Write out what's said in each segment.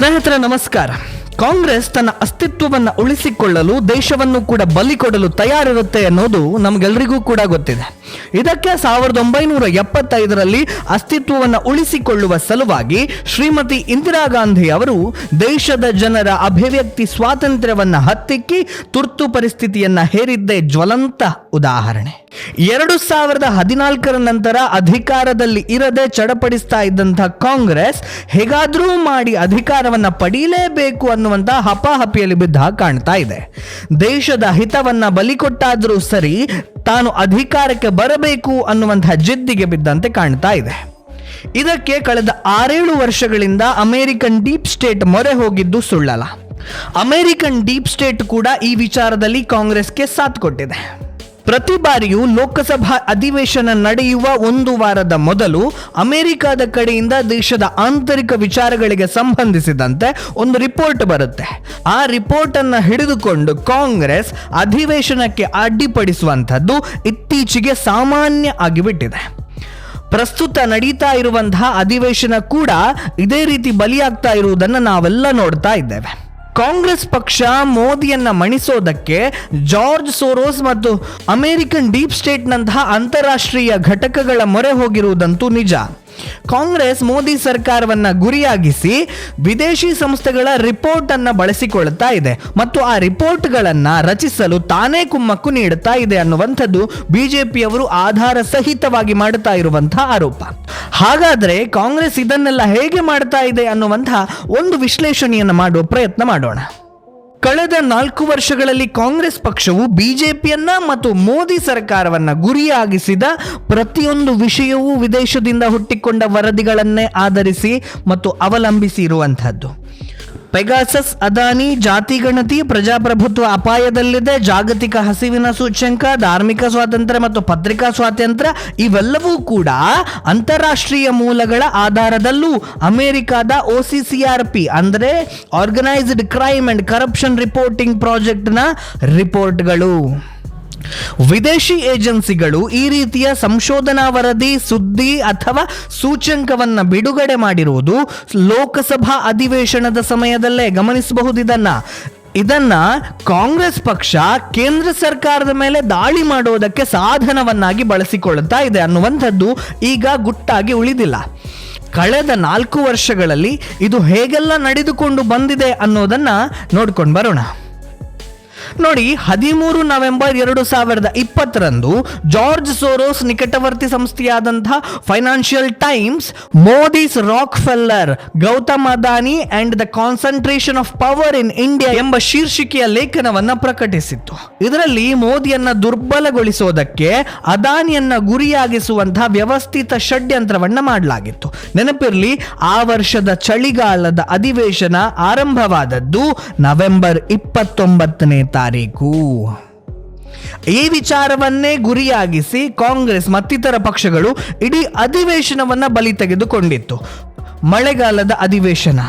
ಸ್ನೇಹಿತರೆ, ನಮಸ್ಕಾರ. ಕಾಂಗ್ರೆಸ್ ತನ್ನ ಅಸ್ತಿತ್ವವನ್ನು ಉಳಿಸಿಕೊಳ್ಳಲು ದೇಶವನ್ನು ಕೂಡ ಬಲಿ ಕೊಡಲು ತಯಾರಿರುತ್ತೆ ಅನ್ನೋದು ನಮಗೆಲ್ಲರಿಗೂ ಕೂಡ ಗೊತ್ತಿದೆ. ಇದಕ್ಕೆ ಸಾವಿರದ ಒಂಬೈನೂರ ಎಪ್ಪತ್ತೈದರಲ್ಲಿ ಅಸ್ತಿತ್ವವನ್ನು ಉಳಿಸಿಕೊಳ್ಳುವ ಸಲುವಾಗಿ ಶ್ರೀಮತಿ ಇಂದಿರಾ ಗಾಂಧಿ ಅವರು ದೇಶದ ಜನರ ಅಭಿವ್ಯಕ್ತಿ ಸ್ವಾತಂತ್ರ್ಯವನ್ನು ಹತ್ತಿಕ್ಕಿ ತುರ್ತು ಪರಿಸ್ಥಿತಿಯನ್ನು ಹೇರಿದ್ದೇ ಜ್ವಲಂತ ಉದಾಹರಣೆ. ಎರಡು ಸಾವಿರದ ಹದಿನಾಲ್ಕರ ನಂತರ ಅಧಿಕಾರದಲ್ಲಿ ಇರದೆ ಚಡಪಡಿಸ್ತಾ ಇದ್ದಂಥ ಕಾಂಗ್ರೆಸ್ ಹೇಗಾದರೂ ಮಾಡಿ ಅಧಿಕಾರವನ್ನ ಪಡೀಲೇಬೇಕು ಅನ್ನುವಂತ ಹಪಾಹಪಿಯಲ್ಲಿ ಬಿದ್ದ ಕಾಣ್ತಾ ಇದೆ. ದೇಶದ ಹಿತವನ್ನ ಬಲಿಕೊಟ್ಟಾದರೂ ಸರಿ ತಾನು ಅಧಿಕಾರಕ್ಕೆ ಬರಬೇಕು ಅನ್ನುವಂಥ ಜಿದ್ದಿಗೆ ಬಿದ್ದಂತೆ ಕಾಣ್ತಾ ಇದೆ. ಇದಕ್ಕೆ ಕಳೆದ ಆರೇಳು ವರ್ಷಗಳಿಂದ ಅಮೆರಿಕನ್ ಡೀಪ್ ಸ್ಟೇಟ್ ಮೊರೆ ಹೋಗಿದ್ದು ಸುಳ್ಳಲ್ಲ. ಅಮೆರಿಕನ್ ಡೀಪ್ ಸ್ಟೇಟ್ ಕೂಡ ಈ ವಿಚಾರದಲ್ಲಿ ಕಾಂಗ್ರೆಸ್ಗೆ ಸಾಥ್ ಕೊಟ್ಟಿದೆ. ಪ್ರತಿ ಬಾರಿಯೂ ಲೋಕಸಭಾ ಅಧಿವೇಶನ ನಡೆಯುವ ಒಂದು ವಾರದ ಮೊದಲು ಅಮೆರಿಕದ ಕಡೆಯಿಂದ ದೇಶದ ಆಂತರಿಕ ವಿಚಾರಗಳಿಗೆ ಸಂಬಂಧಿಸಿದಂತೆ ಒಂದು ರಿಪೋರ್ಟ್ ಬರುತ್ತೆ. ಆ ರಿಪೋರ್ಟ್ ಅನ್ನು ಹಿಡಿದುಕೊಂಡು ಕಾಂಗ್ರೆಸ್ ಅಧಿವೇಶನಕ್ಕೆ ಅಡ್ಡಿಪಡಿಸುವಂಥದ್ದು ಇತ್ತೀಚೆಗೆ ಸಾಮಾನ್ಯ ಆಗಿಬಿಟ್ಟಿದೆ. ಪ್ರಸ್ತುತ ನಡೀತಾ ಇರುವಂತಹ ಅಧಿವೇಶನ ಕೂಡ ಇದೇ ರೀತಿ ಬಲಿಯಾಗ್ತಾ ಇರುವುದನ್ನು ನಾವೆಲ್ಲ ನೋಡ್ತಾ ಇದ್ದೇವೆ. ಕಾಂಗ್ರೆಸ್ ಪಕ್ಷ ಮೋದಿಯನ್ನ ಮಣಿಸೋದಕ್ಕೆ ಜಾರ್ಜ್ ಸೋರೋಸ್ ಮತ್ತು ಅಮೆರಿಕನ್ ಡೀಪ್ ಸ್ಟೇಟ್ನಂತಹ ಅಂತಾರಾಷ್ಟ್ರೀಯ ಘಟಕಗಳ ಮೊರೆ ಹೋಗಿರುವುದಂತೂ ನಿಜ. ಕಾಂಗ್ರೆಸ್ ಮೋದಿ ಸರ್ಕಾರವನ್ನ ಗುರಿಯಾಗಿಸಿ ವಿದೇಶಿ ಸಂಸ್ಥೆಗಳ ರಿಪೋರ್ಟ್ ಅನ್ನ ಬಳಸಿಕೊಳ್ಳುತ್ತಾ ಇದೆ ಮತ್ತು ಆ ರಿಪೋರ್ಟ್ಗಳನ್ನ ರಚಿಸಲು ತಾನೇ ಕುಮ್ಮಕ್ಕು ನೀಡುತ್ತಾ ಇದೆ ಅನ್ನುವಂಥದ್ದು ಬಿಜೆಪಿಯವರು ಆಧಾರ ಸಹಿತವಾಗಿ ಮಾಡುತ್ತಾ ಇರುವಂತಹ ಆರೋಪ. ಹಾಗಾದ್ರೆ ಕಾಂಗ್ರೆಸ್ ಇದನ್ನೆಲ್ಲ ಹೇಗೆ ಮಾಡ್ತಾ ಇದೆ ಅನ್ನುವಂತಹ ಒಂದು ವಿಶ್ಲೇಷಣೆಯನ್ನು ಮಾಡುವ ಪ್ರಯತ್ನ ಮಾಡೋಣ. ಕಳೆದ ನಾಲ್ಕು ವರ್ಷಗಳಲ್ಲಿ ಕಾಂಗ್ರೆಸ್ ಪಕ್ಷವು ಬಿಜೆಪಿಯನ್ನ ಮತ್ತು ಮೋದಿ ಸರ್ಕಾರವನ್ನ ಗುರಿಯಾಗಿಸಿದ ಪ್ರತಿಯೊಂದು ವಿಷಯವೂ ವಿದೇಶದಿಂದ ಹುಟ್ಟಿಕೊಂಡ ವರದಿಗಳನ್ನೇ ಆಧರಿಸಿ ಮತ್ತು ಅವಲಂಬಿಸಿ ಇರುವಂತಹದ್ದು. ಪೆಗಾಸಸ್, ಅದಾನಿ ಜಾತಿ ಗಣತಿ ಪ್ರಜಾಪ್ರಭುತ್ವ ಅಪಾಯದಲ್ಲಿದೆ, ಜಾಗತಿಕ ಹಸಿವಿನ ಸೂಚ್ಯಂಕ, ಧಾರ್ಮಿಕ ಸ್ವಾತಂತ್ರ್ಯ ಮತ್ತು ಪತ್ರಿಕಾ ಸ್ವಾತಂತ್ರ್ಯ, ಇವೆಲ್ಲವೂ ಕೂಡ ಅಂತಾರಾಷ್ಟ್ರೀಯ ಮೂಲಗಳ ಆಧಾರದಲ್ಲೂ ಅಮೆರಿಕದ ಆರ್ ಪಿ, ಅಂದರೆ organised crime and corruption reporting ಪ್ರಾಜೆಕ್ಟ್ನ ರಿಪೋರ್ಟ್ಗಳು ವಿದೇಶಿ ಏಜೆನ್ಸಿಗಳು ಈ ರೀತಿಯ ಸಂಶೋಧನಾ ವರದಿ, ಸುದ್ದಿ ಅಥವಾ ಸೂಚ್ಯಂಕವನ್ನ ಬಿಡುಗಡೆ ಮಾಡಿರುವುದು ಲೋಕಸಭಾ ಅಧಿವೇಶನದ ಸಮಯದಲ್ಲೇ ಗಮನಿಸಬಹುದು ಇದನ್ನ. ಇದನ್ನ ಕಾಂಗ್ರೆಸ್ ಪಕ್ಷ ಕೇಂದ್ರ ಸರ್ಕಾರದ ಮೇಲೆ ದಾಳಿ ಮಾಡೋದಕ್ಕೆ ಸಾಧನವನ್ನಾಗಿ ಬಳಸಿಕೊಳ್ಳುತ್ತಾ ಇದೆ ಅನ್ನುವಂಥದ್ದು ಈಗ ಗುಟ್ಟಾಗಿ ಉಳಿದಿಲ್ಲ. ಕಳೆದ ನಾಲ್ಕು ವರ್ಷಗಳಲ್ಲಿ ಇದು ಹೇಗೆಲ್ಲ ನಡೆದುಕೊಂಡು ಬಂದಿದೆ ಅನ್ನೋದನ್ನ ನೋಡ್ಕೊಂಡು ಬರೋಣ. ನೋಡಿ, ಹದಿಮೂರು ನವೆಂಬರ್ ಎರಡು ಸಾವಿರದ ಇಪ್ಪತ್ತರಂದು ಜಾರ್ಜ್ ಸೋರೋಸ್ ನಿಕಟವರ್ತಿ ಸಂಸ್ಥೆಯಾದಂತಹ Financial Times, Modi's Rockefeller Gautam Adani and the concentration of power in India ಎಂಬ ಶೀರ್ಷಿಕೆಯ ಲೇಖನವನ್ನ ಪ್ರಕಟಿಸಿತ್ತು. ಇದರಲ್ಲಿ ಮೋದಿಯನ್ನ ದುರ್ಬಲಗೊಳಿಸೋದಕ್ಕೆ ಅದಾನಿಯನ್ನ ಗುರಿಯಾಗಿಸುವಂತಹ ವ್ಯವಸ್ಥಿತ ಷಡ್ಯಂತ್ರವನ್ನ ಮಾಡಲಾಗಿತ್ತು. ನೆನಪಿರಲಿ, ಆ ವರ್ಷದ ಚಳಿಗಾಲದ ಅಧಿವೇಶನ ಆರಂಭವಾದದ್ದು ನವೆಂಬರ್ ಇಪ್ಪತ್ತೊಂಬತ್ತನೇ ತಾರೀಕು ಈ ವಿಚಾರವನ್ನೇ ಗುರಿಯಾಗಿಸಿ ಕಾಂಗ್ರೆಸ್ ಮತ್ತಿತರ ಪಕ್ಷಗಳು ಇಡೀ ಅಧಿವೇಶನವನ್ನ ಬಲಿ ತೆಗೆದುಕೊಂಡಿತ್ತು. ಮಳೆಗಾಲದ ಅಧಿವೇಶನ.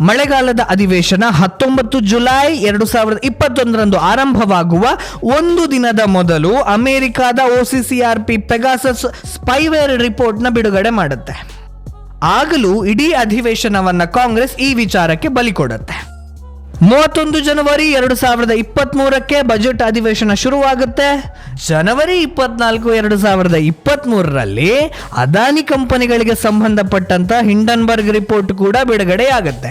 ಮಳೆಗಾಲದ ಅಧಿವೇಶನ ಹತ್ತೊಂಬತ್ತು ಜುಲೈ ಎರಡು ಸಾವಿರದ ಇಪ್ಪತ್ತೊಂದರಂದು ಆರಂಭವಾಗುವ ಒಂದು ದಿನದ ಮೊದಲು ಅಮೆರಿಕದ O C C R P Pegasus spyware ರಿಪೋರ್ಟ್ನ ಬಿಡುಗಡೆ ಮಾಡುತ್ತೆ. ಆಗಲೂ ಇಡೀ ಅಧಿವೇಶನವನ್ನ ಕಾಂಗ್ರೆಸ್ ಈ ವಿಚಾರಕ್ಕೆ ಬಲಿ ಕೊಡುತ್ತೆ. ಮೂವತ್ತೊಂದು ಜನವರಿ ಎರಡು ಸಾವಿರದ ಇಪ್ಪತ್ತ್ ಮೂರಕ್ಕೆ ಬಜೆಟ್ ಅಧಿವೇಶನ ಶುರುವಾಗುತ್ತೆ. ಜನವರಿ ಇಪ್ಪತ್ನಾಲ್ಕು ಎರಡು ಸಾವಿರದ ಇಪ್ಪತ್ತ್ ಮೂರರಲ್ಲಿ ಅದಾನಿ ಕಂಪನಿಗಳಿಗೆ ಸಂಬಂಧಪಟ್ಟಂತ ಹಿಂಡನ್ಬರ್ಗ್ ರಿಪೋರ್ಟ್ ಕೂಡ ಬಿಡುಗಡೆಯಾಗುತ್ತೆ.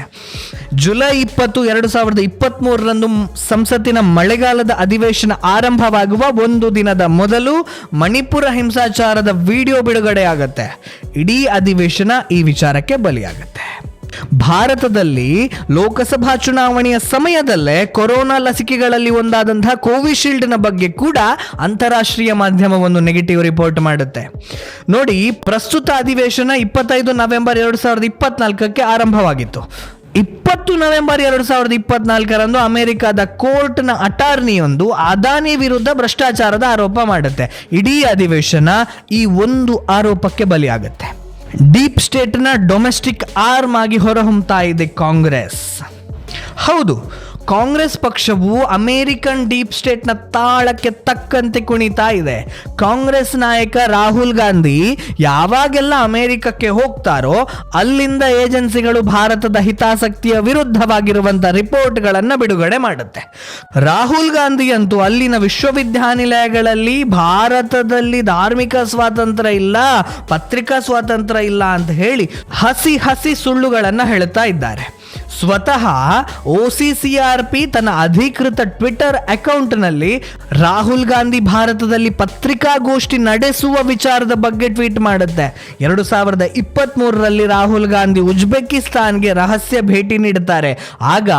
ಜುಲೈ ಇಪ್ಪತ್ತು ಎರಡು ಸಾವಿರದ ಇಪ್ಪತ್ತ್ ಮೂರರಂದು ಸಂಸತ್ತಿನ ಮಳೆಗಾಲದ ಅಧಿವೇಶನ ಆರಂಭವಾಗುವ ಒಂದು ದಿನದ ಮೊದಲು ಮಣಿಪುರ ಹಿಂಸಾಚಾರದ ವಿಡಿಯೋ ಬಿಡುಗಡೆಯಾಗುತ್ತೆ. ಇಡೀ ಅಧಿವೇಶನ ಈ ವಿಚಾರಕ್ಕೆ ಬಲಿಯಾಗುತ್ತೆ. ಭಾರತದಲ್ಲಿ ಲೋಕಸಭಾ ಚುನಾವಣೆಯ ಸಮಯದಲ್ಲೇ ಕೊರೋನಾ ಲಸಿಕೆಗಳಲ್ಲಿ ಒಂದಾದಂತಹ ಕೋವಿಶೀಲ್ಡ್ನ ಬಗ್ಗೆ ಕೂಡ ಅಂತಾರಾಷ್ಟ್ರೀಯ ಮಾಧ್ಯಮವೊಂದು ನೆಗೆಟಿವ್ ರಿಪೋರ್ಟ್ ಮಾಡುತ್ತೆ. ನೋಡಿ, ಪ್ರಸ್ತುತ ಅಧಿವೇಶನ ಇಪ್ಪತ್ತೈದು ನವೆಂಬರ್ ಎರಡು ಸಾವಿರದ ಇಪ್ಪತ್ನಾಲ್ಕಕ್ಕೆ ಆರಂಭವಾಗಿತ್ತು. ಇಪ್ಪತ್ತು ನವೆಂಬರ್ ಎರಡು ಸಾವಿರದ ಇಪ್ಪತ್ನಾಲ್ಕರಂದು ಅಮೆರಿಕದ ಕೋರ್ಟ್ನ ಅಟಾರ್ನಿಯೊಂದು ಅದಾನಿ ವಿರುದ್ಧ ಭ್ರಷ್ಟಾಚಾರದ ಆರೋಪ ಮಾಡುತ್ತೆ. ಇಡೀ ಅಧಿವೇಶನ ಈ ಒಂದು ಆರೋಪಕ್ಕೆ ಬಲಿಯಾಗುತ್ತೆ. ಡೀಪ್ ಸ್ಟೇಟ್ನ ಡೊಮೆಸ್ಟಿಕ್ ಆರ್ಮ್ ಆಗಿ ಹೊರಹೊಮ್ತಾ ಇದೆ ಕಾಂಗ್ರೆಸ್. ಹೌದು ಕಾಂಗ್ರೆಸ್ ಪಕ್ಷವು ಅಮೇರಿಕನ್ ಡೀಪ್ ಸ್ಟೇಟ್ನ ತಾಳಕ್ಕೆ ತಕ್ಕಂತೆ ಕುಣಿತಾ ಇದೆ. ಕಾಂಗ್ರೆಸ್ ನಾಯಕ ರಾಹುಲ್ ಗಾಂಧಿ ಯಾವಾಗೆಲ್ಲ ಅಮೆರಿಕಕ್ಕೆ ಹೋಗ್ತಾರೋ ಅಲ್ಲಿಂದ ಏಜೆನ್ಸಿಗಳು ಭಾರತದ ಹಿತಾಸಕ್ತಿಯ ವಿರುದ್ಧವಾಗಿರುವಂತಹ ರಿಪೋರ್ಟ್ಗಳನ್ನು ಬಿಡುಗಡೆ ಮಾಡುತ್ತೆ. ರಾಹುಲ್ ಗಾಂಧಿ ಅಂತೂ ಅಲ್ಲಿನ ವಿಶ್ವವಿದ್ಯಾನಿಲಯಗಳಲ್ಲಿ ಭಾರತದಲ್ಲಿ ಧಾರ್ಮಿಕ ಸ್ವಾತಂತ್ರ್ಯ ಇಲ್ಲ, ಪತ್ರಿಕಾ ಸ್ವಾತಂತ್ರ್ಯ ಇಲ್ಲ ಅಂತ ಹೇಳಿ ಹಸಿ ಹಸಿ ಸುಳ್ಳುಗಳನ್ನು ಹೇಳ್ತಾ ಇದ್ದಾರೆ. ಸ್ವತಃ ಒ ತನ್ನ ಅಧಿಕೃತ ಟ್ವಿಟರ್ ಅಕೌಂಟ್ನಲ್ಲಿ ರಾಹುಲ್ ಗಾಂಧಿ ಭಾರತದಲ್ಲಿ ಪತ್ರಿಕಾಗೋಷ್ಠಿ ನಡೆಸುವ ವಿಚಾರದ ಬಗ್ಗೆ ಟ್ವೀಟ್ ಮಾಡುತ್ತೆ. ಎರಡು ಸಾವಿರದ ಇಪ್ಪತ್ತ್ ಮೂರರಲ್ಲಿ ರಾಹುಲ್ ಗಾಂಧಿ ಉಜ್ಬೆಕಿಸ್ತಾನ್ಗೆ ರಹಸ್ಯ ಭೇಟಿ ನೀಡುತ್ತಾರೆ. ಆಗ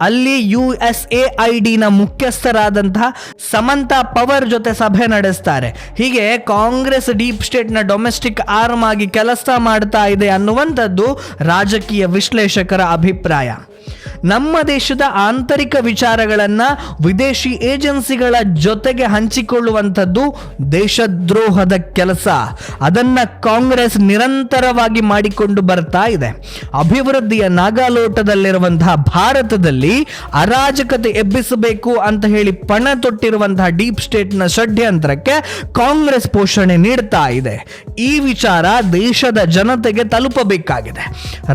ಅಲ್ಲಿ ಯು ಎಸ್ ಎ ಐ ಡಿನ ಮುಖ್ಯಸ್ಥರಾದಂತಹ ಸಮಂತಾ ಪವರ್ ಜೊತೆ ಸಭೆ ನಡೆಸ್ತಾರೆ. ಹೀಗೆ ಕಾಂಗ್ರೆಸ್ ಡೀಪ್ ಸ್ಟೇಟ್ನ ಡೊಮೆಸ್ಟಿಕ್ ಆರ್ಮ್ ಆಗಿ ಕೆಲಸ ಮಾಡ್ತಾ ಇದೆ ಅನ್ನುವಂಥದ್ದು ರಾಜಕೀಯ ವಿಶ್ಲೇಷಕರ ಅಭಿಪ್ರಾಯ. ನಮ್ಮ ದೇಶದ ಆಂತರಿಕ ವಿಚಾರಗಳನ್ನು ವಿದೇಶಿ ಏಜೆನ್ಸಿಗಳ ಜೊತೆಗೆ ಹಂಚಿಕೊಳ್ಳುವಂಥದ್ದು ದೇಶದ್ರೋಹದ ಕೆಲಸ. ಅದನ್ನು ಕಾಂಗ್ರೆಸ್ ನಿರಂತರವಾಗಿ ಮಾಡಿಕೊಂಡು ಬರ್ತಾ ಇದೆ. ಅಭಿವೃದ್ಧಿಯ ನಾಗಾಲೋಟದಲ್ಲಿರುವಂತಹ ಭಾರತದಲ್ಲಿ ಅರಾಜಕತೆ ಎಬ್ಬಿಸಬೇಕು ಅಂತ ಹೇಳಿ ಪಣ ತೊಟ್ಟಿರುವಂತಹ ಡೀಪ್ ಸ್ಟೇಟ್ನ ಷಡ್ಯಂತ್ರಕ್ಕೆ ಕಾಂಗ್ರೆಸ್ ಪೋಷಣೆ ನೀಡ್ತಾ ಇದೆ. ಈ ವಿಚಾರ ದೇಶದ ಜನತೆಗೆ ತಲುಪಬೇಕಾಗಿದೆ.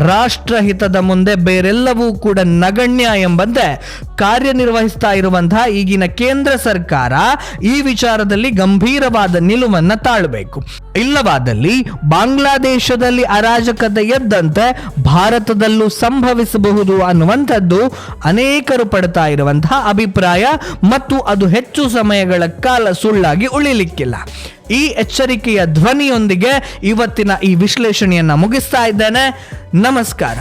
ರಾಷ್ಟ್ರಹಿತದ ಮುಂದೆ ಬೇರೆಲ್ಲವೂ ಕೂಡ ನಗಣ್ಯ ಎಂಬಂತೆ ಕಾರ್ಯನಿರ್ವಹಿಸ್ತಾ ಇರುವಂತಹ ಈಗಿನ ಕೇಂದ್ರ ಸರ್ಕಾರ ಈ ವಿಚಾರದಲ್ಲಿ ಗಂಭೀರವಾದ ನಿಲುವನ್ನ ತಾಳಬೇಕು. ಇಲ್ಲವಾದಲ್ಲಿ ಬಾಂಗ್ಲಾದೇಶದಲ್ಲಿ ಅರಾಜಕತೆ ಎದ್ದಂತೆ ಭಾರತದಲ್ಲೂ ಸಂಭವಿಸಬಹುದು ಅನ್ನುವಂಥದ್ದು ಅನೇಕರು ಪಡ್ತಾ ಇರುವಂತಹ ಅಭಿಪ್ರಾಯ ಮತ್ತು ಅದು ಹೆಚ್ಚು ಸಮಯಗಳ ಕಾಲ ಸುಳ್ಳಾಗಿ ಉಳಿಲಿಕ್ಕಿಲ್ಲ. ಈ ಎಚ್ಚರಿಕೆಯ ಧ್ವನಿಯೊಂದಿಗೆ ಇವತ್ತಿನ ಈ ವಿಶ್ಲೇಷಣೆಯನ್ನು ಮುಗಿಸ್ತಾ ಇದ್ದೇನೆ. ನಮಸ್ಕಾರ.